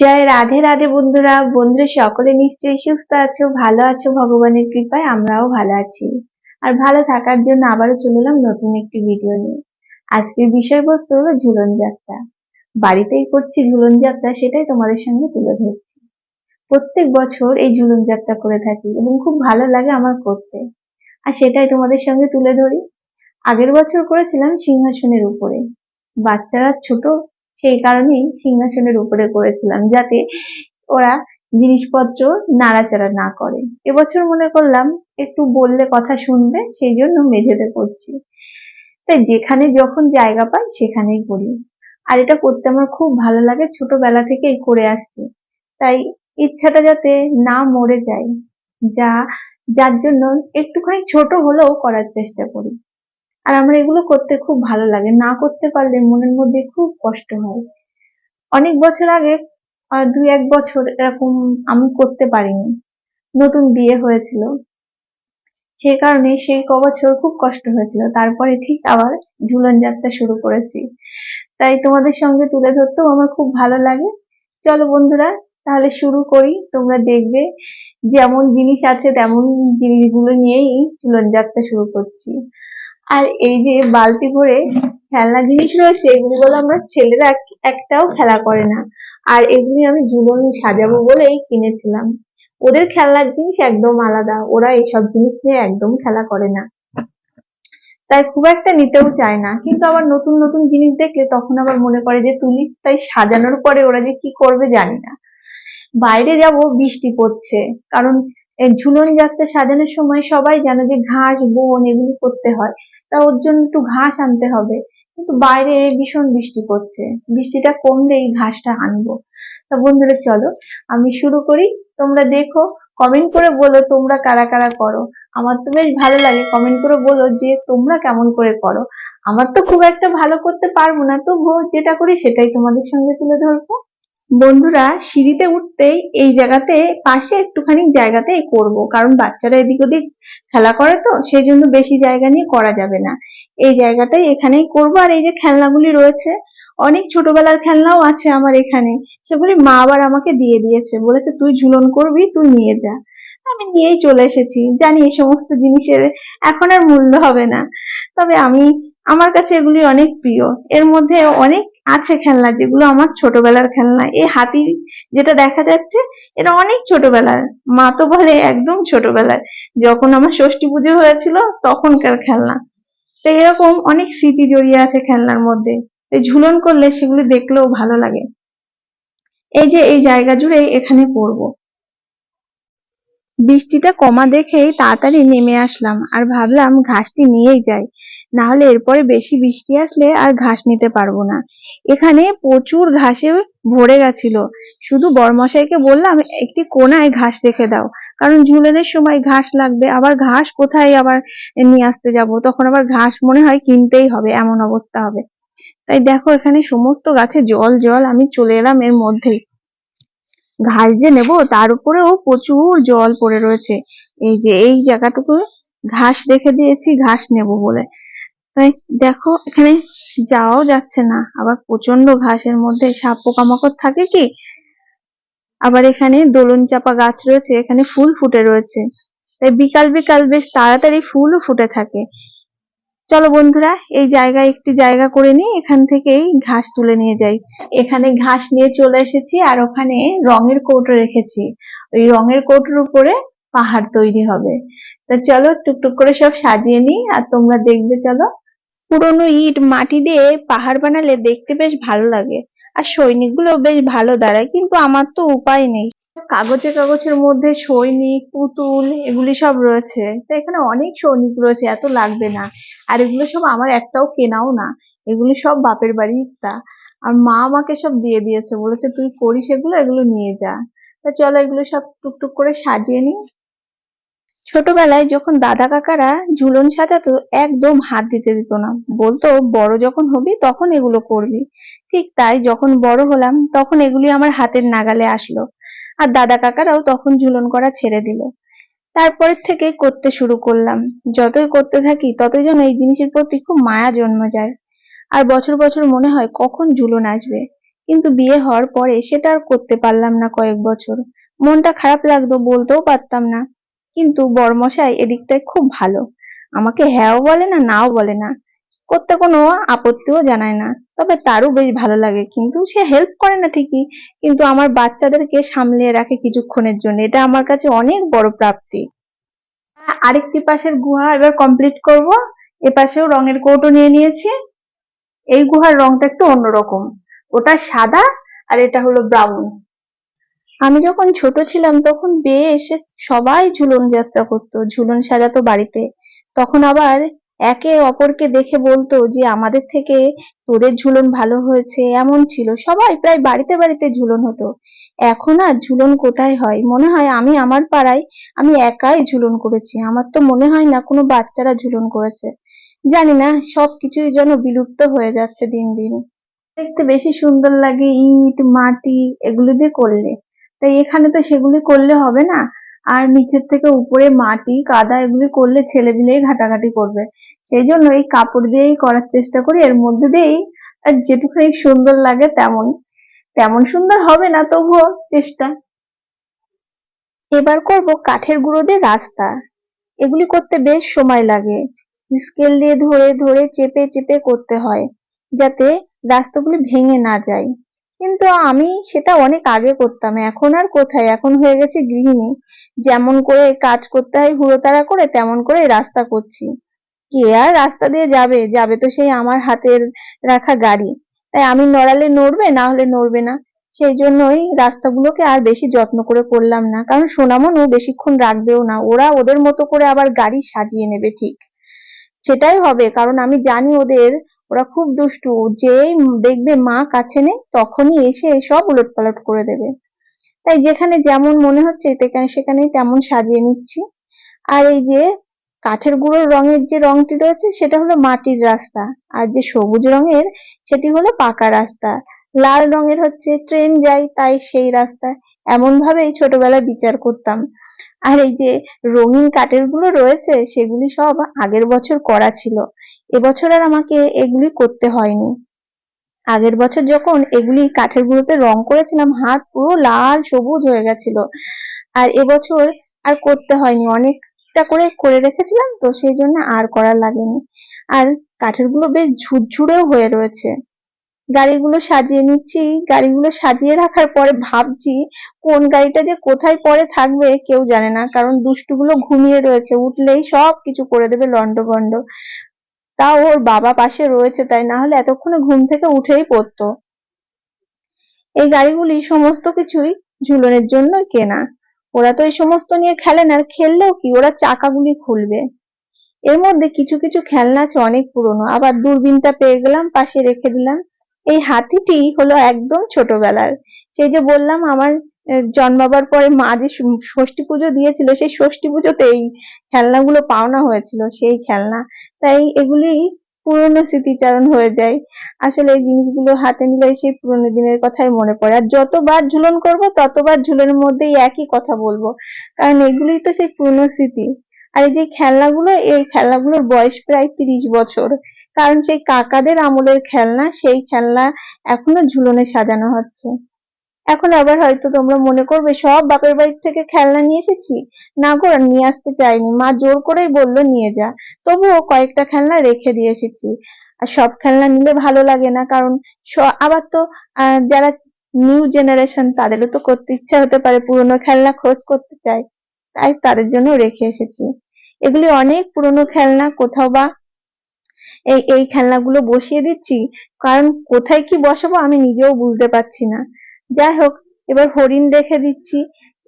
জয় রাধে রাধে বন্ধুরা। বন্ধুরা, সকলে নিশ্চয়ই সুস্থ আছো, ভালো আছো? ভগবানের কৃপায় আমরাও ভালো আছি। আর ভালো থাকার জন্য আবারও চলে এলাম নতুন একটি ভিডিও নিয়ে। আজকের বিষয়বস্তু হলো ঝুলন যাত্রা। বাড়িতেই করছি ঝুলন যাত্রা, সেটাই তোমাদের সঙ্গে তুলে ধরছি। প্রত্যেক বছর এই ঝুলন যাত্রা করে থাকি এবং খুব ভালো লাগে আমার করতে। আর সেটাই তোমাদের সঙ্গে তুলে ধরি। আগের বছর করেছিলাম সিংহাসনের উপরে। বাচ্চারা ছোট সেই কারণেই সিংহাসনের উপরে করেছিলাম, যাতে ওরা জিনিসপত্র নাড়াচাড়া না করে। এবছর মনে করলাম একটু বললে কথা শুনবে, সেই জন্য মেঝেতে করছি তাই যেখানে যখন জায়গা পাই সেখানেই করি। আর এটা করতে আমার খুব ভালো লাগে, ছোটবেলা থেকেই করে আসছি। তাই ইচ্ছাটা যাতে না মরে যায়, যা, যার জন্য একটুখানি ছোট হলেও করার চেষ্টা করি। আর আমার এগুলো করতে খুব ভালো লাগে। না করতে পারলে মনের মধ্যে খুব কষ্ট হয়। অনেক বছর আগে দুই এক বছর এরকম আমি করতে পারিনি। নতুন বিয়ে হয়েছিল। সেই কারণে সেই ক বছর খুব কষ্ট হয়েছিল। তারপরে ঠিক আবার ঝুলন যাত্রা শুরু করেছি। তাই তোমাদের সঙ্গে তুলে ধরতেও আমার খুব ভালো লাগে। চলো বন্ধুরা, তাহলে শুরু করি। তোমরা দেখবে যেমন জিনিস আছে, তেমন জিনিসগুলো নিয়েই ঝুলন যাত্রা শুরু করছি। আর এই যে বালতি ভরে খেলনা জিনিস রয়েছে, এগুলি বলে আমরা ছেলেরা এক- একটাও খেলা করে না। আর এগুলি আমি ঝুলন সাজাবো বলেই কিনেছিলাম। ওদের খেলনার জিনিস একদম আলাদা, ওরা এইসব জিনিস নিয়ে একদম খেলা করে না। তাই খুব একটা নিতেও চায় না। কিন্তু আবার নতুন নতুন জিনিস দেখলে তখন আবার মনে করে যে, তুলি, তাই সাজানোর পরে ওরা যে কি করবে জানি না। বাইরে যাব, বৃষ্টি পড়ছে। কারণ ঝুলন যাত্রা সাজানোর সময় সবাই জানে যে ঘাস, বন এগুলি করতে হয়, তা ওর জন্য একটু ঘাস আনতে হবে। কিন্তু বাইরে ভীষণ বৃষ্টি পড়ছে। বৃষ্টিটা কমলেই ঘাসটা আনব। তা বন্ধুরা, চলো আমি শুরু করি। তোমরা দেখো কমেন্ট করে বলো তোমরা কারা কারা করো। আমার তো বেশ ভালো লাগে কমেন্ট করে বলো যে তোমরা কেমন করে করো। আমার তো খুব একটা ভালো করতে পারব না, তবুও যেটা করি সেটাই তোমাদের সঙ্গে তুলে ধরবো। বন্ধুরা, সিঁড়িতে উঠতেই এই জায়গাতে, পাশে একটুখানি জায়গাতে করব। কারণ বাচ্চারা এদিক ওদিক খেলা করে তো সেই জন্য বেশি জায়গা নিয়ে করা যাবে না। এই জায়গাটাই এখানেই করব। আর এই যে খেলনাগুলি রয়েছে, অনেক ছোটবেলার খেলনাও আছে আমার এখানে। সেগুলি মা আবার আমাকে দিয়ে দিয়েছে। বলেছে, তুই ঝুলন করবি, তুই নিয়ে যা। আমি নিয়েই চলে এসেছি। জানি এই সমস্ত জিনিসের এখন আর মূল্য হবে না। তবে আমি, আমার কাছে এগুলি অনেক প্রিয়। এর মধ্যে অনেক আছে খেলনা, যেগুলো আমার ছোটবেলার খেলনা। এই হাতি যেটা দেখা যাচ্ছে, এটা অনেক ছোটবেলার। মা তো বলে একদম ছোটবেলার। যখন আমার ষষ্ঠী পুজো হয়েছিল, তখনকার খেলনা। তো এরকম অনেক স্মৃতি জড়িয়ে আছে খেলনার মধ্যে। ঝুলন করলে সেগুলো দেখলেও ভালো লাগে। এই যে এই জায়গা জুড়ে এখানে করব। বৃষ্টিটা কমা দেখেই তাড়াতাড়ি নেমে আসলাম আর ভাবলাম ঘাসটি নিয়েই যাই। না হলে এরপরে বেশি বৃষ্টি আসলে আর ঘাস নিতে পারব না। এখানে প্রচুর ঘাসে ভরে গেছিল। শুধু বরমশাইকে বললাম, একটি কোনায় ঘাস রেখে দাও। কারণ ঝুলনের সময় ঘাস লাগবে। আবার ঘাস কোথায় আবার নিয়ে আসতে যাব? তখন আবার ঘাস মনে হয় কিনতেই হবে। এমন অবস্থা হবে। তাই দেখো, এখানে সমস্ত গাছে জল জল, আমি চলে এলাম এর মধ্যেই। ঘাস যে নেব, তার উপরেও প্রচুর জল পড়ে রয়েছে। এই যে, এই জায়গাটুকু ঘাস রেখে দিয়েছি, ঘাস নেব বলে। তাই দেখো, এখানে যাওয়াও যাচ্ছে না। আবার প্রচণ্ড ঘাসের মধ্যে সাপ পোকামাকড় থাকে কি? আবার এখানে দোলন চাপা গাছ রয়েছে, এখানে ফুল ফুটে রয়েছে। তাই বিকাল বিকাল বেশ তাড়াতাড়ি ফুলও ফুটে থাকে। চলো বন্ধুরা, এই জায়গায় একটি জায়গা করে নিই, এখান থেকেই ঘাস তুলে নিয়ে যাই। এখানে ঘাস নিয়ে চলে এসেছি আর ওখানে রঙের কৌটো রেখেছি। ওই রঙের কৌটোর উপরে পাহাড় তৈরি হবে। তা চলো টুকটুক করে সব সাজিয়ে নিই আর তোমরা দেখবে চলো, পুরোনো ইট মাটি দিয়ে পাহাড় বানালে দেখতে বেশ ভালো লাগে। আর সৈনিকগুলো বেশ ভালো দাঁড়ায়, কিন্তু আমার তো উপায় নেই। কাগজে কাগজের মধ্যে সৈনিক, পুতুল এগুলি সব রয়েছে। তো এখানে অনেক সৈনিক রয়েছে, এত লাগবে না। আর এগুলো সব আমার একটাও কেনাও না। এগুলি সব বাপের বাড়ির তা। আর মা আমাকে সব দিয়ে দিয়েছে, বলেছে তুই করিস এগুলো এগুলো নিয়ে যা। তা চলো এগুলো সব টুকটুক করে সাজিয়ে নিই। ছোটবেলায় যখন দাদা কাকারা ঝুলন সাজাতো, একদম হাত দিতে দিত না। বলতো, বড় যখন হবি তখন এগুলো করবি। ঠিক তাই যখন বড় হলাম, তখন এগুলি আমার হাতের নাগালে আসলো। আর দাদা কাকারাও তখন ঝুলন করা ছেড়ে দিল। তারপর থেকে করতে শুরু করলাম। যতই করতে থাকি, ততই যেন এই জিনিসের প্রতি খুব মায়া জন্ম যায়। আর বছর বছর মনে হয় কখন ঝুলন আসবে। কিন্তু বিয়ে হওয়ার পরে সেটা আর করতে পারলাম না কয়েক বছর। মনটা খারাপ লাগতো, বলতেও পারতাম না। কিন্তু বরমশাই এদিকটায় খুব ভালো। আমাকে হ্যাঁও বলে না, নাও বলে না। করতে কোনো আপত্তিও জানায় না। তবে তারও বেশ ভালো লাগে। কিন্তু সে হেল্প করে না ঠিকই। কিন্তু আমার বাচ্চাদেরকে সামলিয়ে রাখে কিছুক্ষণের জন্য। এটা আমার কাছে অনেক বড় প্রাপ্তি। আরেকটি পাশের গুহা এবার কমপ্লিট করব। এ পাশেও রঙের কৌটো নিয়ে নিয়েছি। এই গুহার রংটা একটু অন্যরকম। ওটা সাদা আর এটা হলো ব্রাউন আমি যখন ছোট ছিলাম তখন বেশ সবাই ঝুলন যাত্রা করতো। ঝুলন সাজাতো বাড়িতে। তখন আবার একে অপরকে দেখে বলতো যে, আমাদের থেকে তোদের ঝুলন ভালো হয়েছে, এমন ছিল। সবাই প্রায় বাড়িতে বাড়িতে ঝুলন হতো। এখন আর ঝুলন কোথায় হয়? মনে হয় আমি আমার পাড়ায় আমি একাই ঝুলন করেছি। আমার তো মনে হয় না কোনো বাচ্চারা ঝুলন করেছে। জানি না সবকিছুই যেন বিলুপ্ত হয়ে যাচ্ছে দিন দিন। দেখতে বেশি সুন্দর লাগে, ইট, মাটি, এগুলো দিয়ে করলে। তাই এখানে তো সেগুলি করলে হবে না। আর নিচের থেকে উপরে মাটি, কাদা এগুলি করলে ছেলে মিলেই ঘাটাঘাটি করবে। সেই জন্য এই কাপড় দিয়েই করার চেষ্টা করি। এর মধ্যে দিয়েই আর যেটুখানি সুন্দর লাগে তেমন। তেমন সুন্দর হবে না, তবুও চেষ্টা। এবার করব কাঠের গুঁড়ো দিয়ে রাস্তা। এগুলি করতে বেশ সময় লাগে। স্কেল দিয়ে ধরে ধরে চেপে চেপে করতে হয়, যাতে রাস্তাগুলি ভেঙে না যায়। কিন্তু আমি সেটা অনেক আগে করতাম, এখন আর কোথায়? এখন হয়ে গেছে গৃহিণী। যেমন করে কাজ করতে হয় হুড়োতাড়া করে, তেমন করে রাস্তা করছি। কে আর রাস্তা দিয়ে যাবে? যাবে তো সেই আমার হাতের রাখা গাড়ি। তাই আমি নড়ালে নড়বে, না হলে নড়বে না। সেই জন্যই রাস্তাগুলোকে আর বেশি যত্ন করে করলাম না। কারণ সোনামনও বেশিক্ষণ রাখবেও না। ওরা ওদের মতো করে আবার গাড়ি সাজিয়ে নেবে ঠিক। সেটাই হবে। কারণ আমি জানি ওদের ওরা খুব দুষ্টু। যেই দেখবে মা কাছে নেই, তখনই এসে সব উলটপালট করে দেবে। তাই যেখানে যেমন মনে হচ্ছে সেখানে তেমন সাজিয়ে নিচ্ছি। আর এই যে কাঠের গুঁড়োর রঙের যে রংটি রয়েছে, সেটা হলো মাটির রাস্তা। আর যে সবুজ রঙের, সেটি হলো পাকা রাস্তা। লাল রঙের হচ্ছে ট্রেন যায় তাই সেই রাস্তা। এমন ভাবেই ছোটবেলায় বিচার করতাম। আর এই যে রঙিন কাঠেরগুলো রয়েছে, সেগুলি সব আগের বছর করা ছিল। এবছর আর আমাকে এগুলি করতে হয়নি। আগের বছর যখন এগুলি কাঠের গুঁড়োতে রং করেছিলাম, হাত পুরো লাল সবুজ হয়ে গেছিল। আর এবছর আর করতে হয়নি, অনেকটা করে করে রেখেছিলাম তো সেই জন্য আর করা লাগেনি। আর কাঠেরগুলো বেশ ঝুরঝুরেও হয়ে রয়েছে। গাড়িগুলো সাজিয়ে নিচ্ছি, গাড়িগুলো সাজিয়ে রাখার পরে ভাবছি কোন গাড়িটা যে কোথায় পরে থাকবে কেউ জানে না, কারণ দুষ্টুগুলো ঘুমিয়ে রয়েছে, উঠলেই সব কিছু করে দেবে লন্ডভন্ড। তাও ওর বাবা পাশে রয়েছে, তাই না হলে এতক্ষণে ঘুম থেকে উঠেই পড়তো। এই গাড়িগুলি সমস্ত কিছুই ঝুলনের জন্য কেনা। ওরা তো এই সমস্ত নিয়ে খেলে না খেললেও কি? ওরা চাকাগুলি খুলবে। এর মধ্যে কিছু কিছু খেলনা আছে অনেক পুরনো। আবার দূরবীনটা পেয়ে গেলাম, পাশে রেখে দিলাম। এই হাতিটি হলো একদম ছোটবেলার। সেই যে বললাম, আমার জন্মাবার পরে মা যে ষষ্ঠী পুজো দিয়েছিল, সেই ষষ্ঠী পুজোতে এই খেলনাগুলো পাওনা হয়েছিল, সেই খেলনা। তাই এগুলি পুরনো স্মৃতিচারণ হয়ে যায়। আসলে এই জিনিসগুলো হাতে নিলে সেই পুরনো দিনের কথাই মনে পড়ে। আর যতবার ঝুলন করব, ততবার ঝুলনের মধ্যেই একই কথা বলব। কারণ এগুলি তো সেই পুরনো স্মৃতি। আর এই যে খেলনাগুলো, এই খেলনাগুলোর বয়স প্রায় তিরিশ বছর। কারণ সেই কাকাদের আমলের খেলনা, সেই খেলনা এখনও ঝুলনে সাজানো হচ্ছে। এখন আবার হয়তো তোমরা মনে করবে, সব বাপের বাড়ি থেকে খেলনা নিয়ে এসেছি? না গো নিয়ে আসতে চাইনি। মা জোর করেই বলল, নিয়ে যা। তবুও কয়েকটা খেলনা রেখে দিয়ে এসেছি। আর সব খেলনা নিলে ভালো লাগে না, কারণ আবার তো যারা নিউ জেনারেশন তাদেরও তো করতে ইচ্ছা হতে পারে, পুরোনো খেলনা খোঁজ করতে চায়। তাই তাদের জন্য রেখে এসেছি। এগুলি অনেক পুরনো খেলনা, কোথাও বা এই এই খেলনাগুলো বসিয়ে দিচ্ছি, কারণ কোথায় কি বসাবো আমি নিজেও বুঝতে পারছি না। যাই হোক, এবার হরিণ রেখে দিচ্ছি।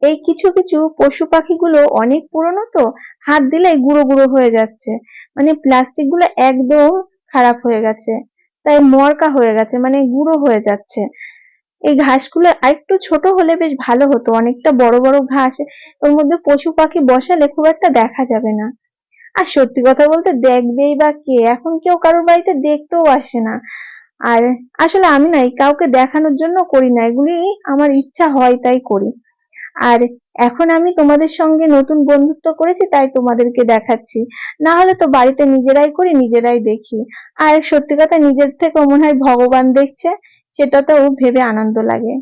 এই কিছু কিছু পশু পাখিগুলো অনেক পুরনো তো, হাত দিলেই গুঁড়ো গুঁড়ো হয়ে যাচ্ছে। মানে প্লাস্টিকগুলো একদম খারাপ হয়ে গেছে। তাই মরকা হয়ে গেছে মানে গুঁড়ো হয়ে যাচ্ছে। এই ঘাসগুলো আরেকটু ছোট হলে বেশ ভালো হতো, অনেকটা বড় বড় ঘাস, ওর মধ্যে পশু পাখি বসালে খুব একটা দেখা যাবে না। আর সত্যি কথা বলতে দেখবেই বা কে? এখন কেউ কারোর বাড়িতে দেখতেও আসে না। আর আসলে আমি নাই, কাউকে দেখানোর জন্য করি না, এগুলি আমার ইচ্ছা হয় তাই করি। আর এখন আমি তোমাদের সঙ্গে নতুন বন্ধুত্ব করেছি, তাই তোমাদেরকে দেখাচ্ছি। না হলে তো বাড়িতে নিজেরাই করি, নিজেরাই দেখি। আর সত্যি কথা নিজের থেকে মনে হয় ভগবান দেখছে সেটা তো ভেবে আনন্দ লাগে।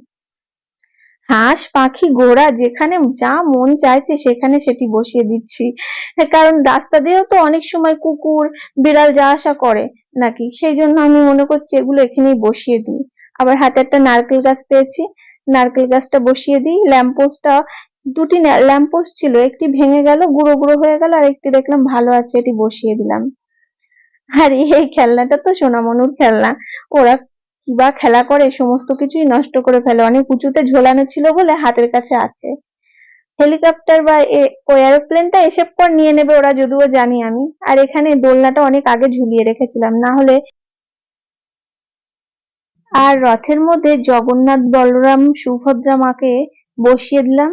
হাঁস, পাখি, ঘোড়া, যেখানে যা মন চাইছে সেখানে সেটি বসিয়ে দিচ্ছি। কারণ রাস্তা দিয়েও তো অনেক সময় কুকুর, বিড়াল যা আসা করে নাকি, সেই জন্য আমি মনে করছি এগুলো এখানেই বসিয়ে দিই। আবার হাতে একটা নারকেল গাছ পেয়েছি, নারকেল গাছটা বসিয়ে দিই ল্যাম্পপোস্টটা দুটি ল্যাম্পপোস্ট ছিল, একটি ভেঙে গেল, গুঁড়ো গুঁড়ো হয়ে গেল, আর একটি দেখলাম ভালো আছে, এটি বসিয়ে দিলাম। আর, এই খেলনাটা তো সোনামনুর খেলনা, ওরা কিবা খেলা করে, সমস্ত কিছুই নষ্ট করে ফেলে। অনেক উঁচুতে ঝোলানো ছিল বলে হাতের কাছে আছে। হেলিকপ্টার বা এরোপ্লেনটা এসব পর নিয়ে নেবে, ওরা যদিও জানি আমি। আর এখানে দোলনাটা অনেক আগে ঝুলিয়ে রেখেছিলাম, না হলে আর রথের মধ্যে জগন্নাথ বলরাম সুভদ্রা মাকে বসিয়ে দিলাম।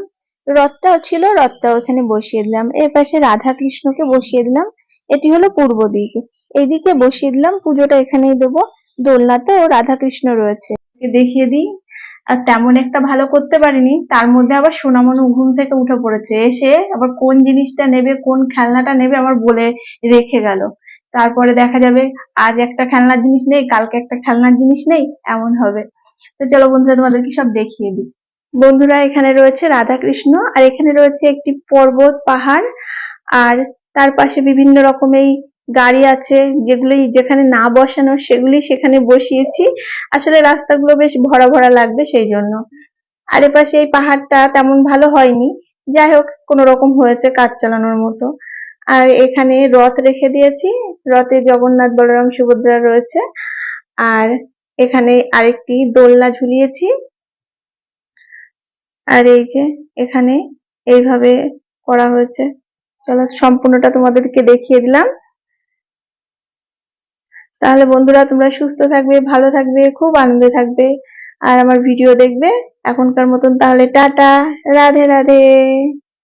রথটাও ছিল, রথটাও এখানে বসিয়ে দিলাম। এর পাশে রাধা কৃষ্ণকে বসিয়ে দিলাম। এটি হলো পূর্ব দিক। এইদিকে বসিয়ে দিলাম, পুজোটা এখানেই দেবো। দোলনাতেও রাধা কৃষ্ণ রয়েছে। দেখিয়ে দিই। আর তেমন একটা ভালো করতে পারিনি। তার মধ্যে আবার সোনামনু ঘুম থেকে উঠে পড়েছে। এসে আবার কোন জিনিসটা নেবে, কোন খেলনাটা নেবে আবার বলে রেখে গেল। তারপরে দেখা যাবে, আজ একটা খেলনার জিনিস নেই, কালকে একটা খেলনার জিনিস নেই, এমন হবে। তো চলো বন্ধুরা, তোমাদেরকে সব দেখিয়ে দিই। বন্ধুরা, এখানে রয়েছে রাধা কৃষ্ণ আর এখানে রয়েছে একটি পর্বত, পাহাড়, আর তার পাশে বিভিন্ন রকম এই গাড়ি আছে, যেগুলি যেখানে না বসানো, সেগুলি সেখানে বসিয়েছি। আসলে রাস্তাগুলো বেশ ভরা ভরা লাগবে সেই জন্য আর এপাশে এই পাহাড়টা তেমন ভালো হয়নি। যাই হোক, কোনো রকম হয়েছে কাজ চালানোর মতো। আর এখানে রথ রেখে দিয়েছি। রথে জগন্নাথ বলরাম সুভদ্রা রয়েছে। আর এখানে আরেকটি দোলনা ঝুলিয়েছি। আর এই যে এখানে এইভাবে করা হয়েছে। চলো, সম্পূর্ণটা তোমাদেরকে দেখিয়ে দিলাম। তাহলে বন্ধুরা তোমরা সুস্থ থাকবে, ভালো থাকবে, খুব আনন্দে থাকবে। আর আমার ভিডিও দেখবে এখনকার মতন, তাহলে টাটা, রাধে রাধে।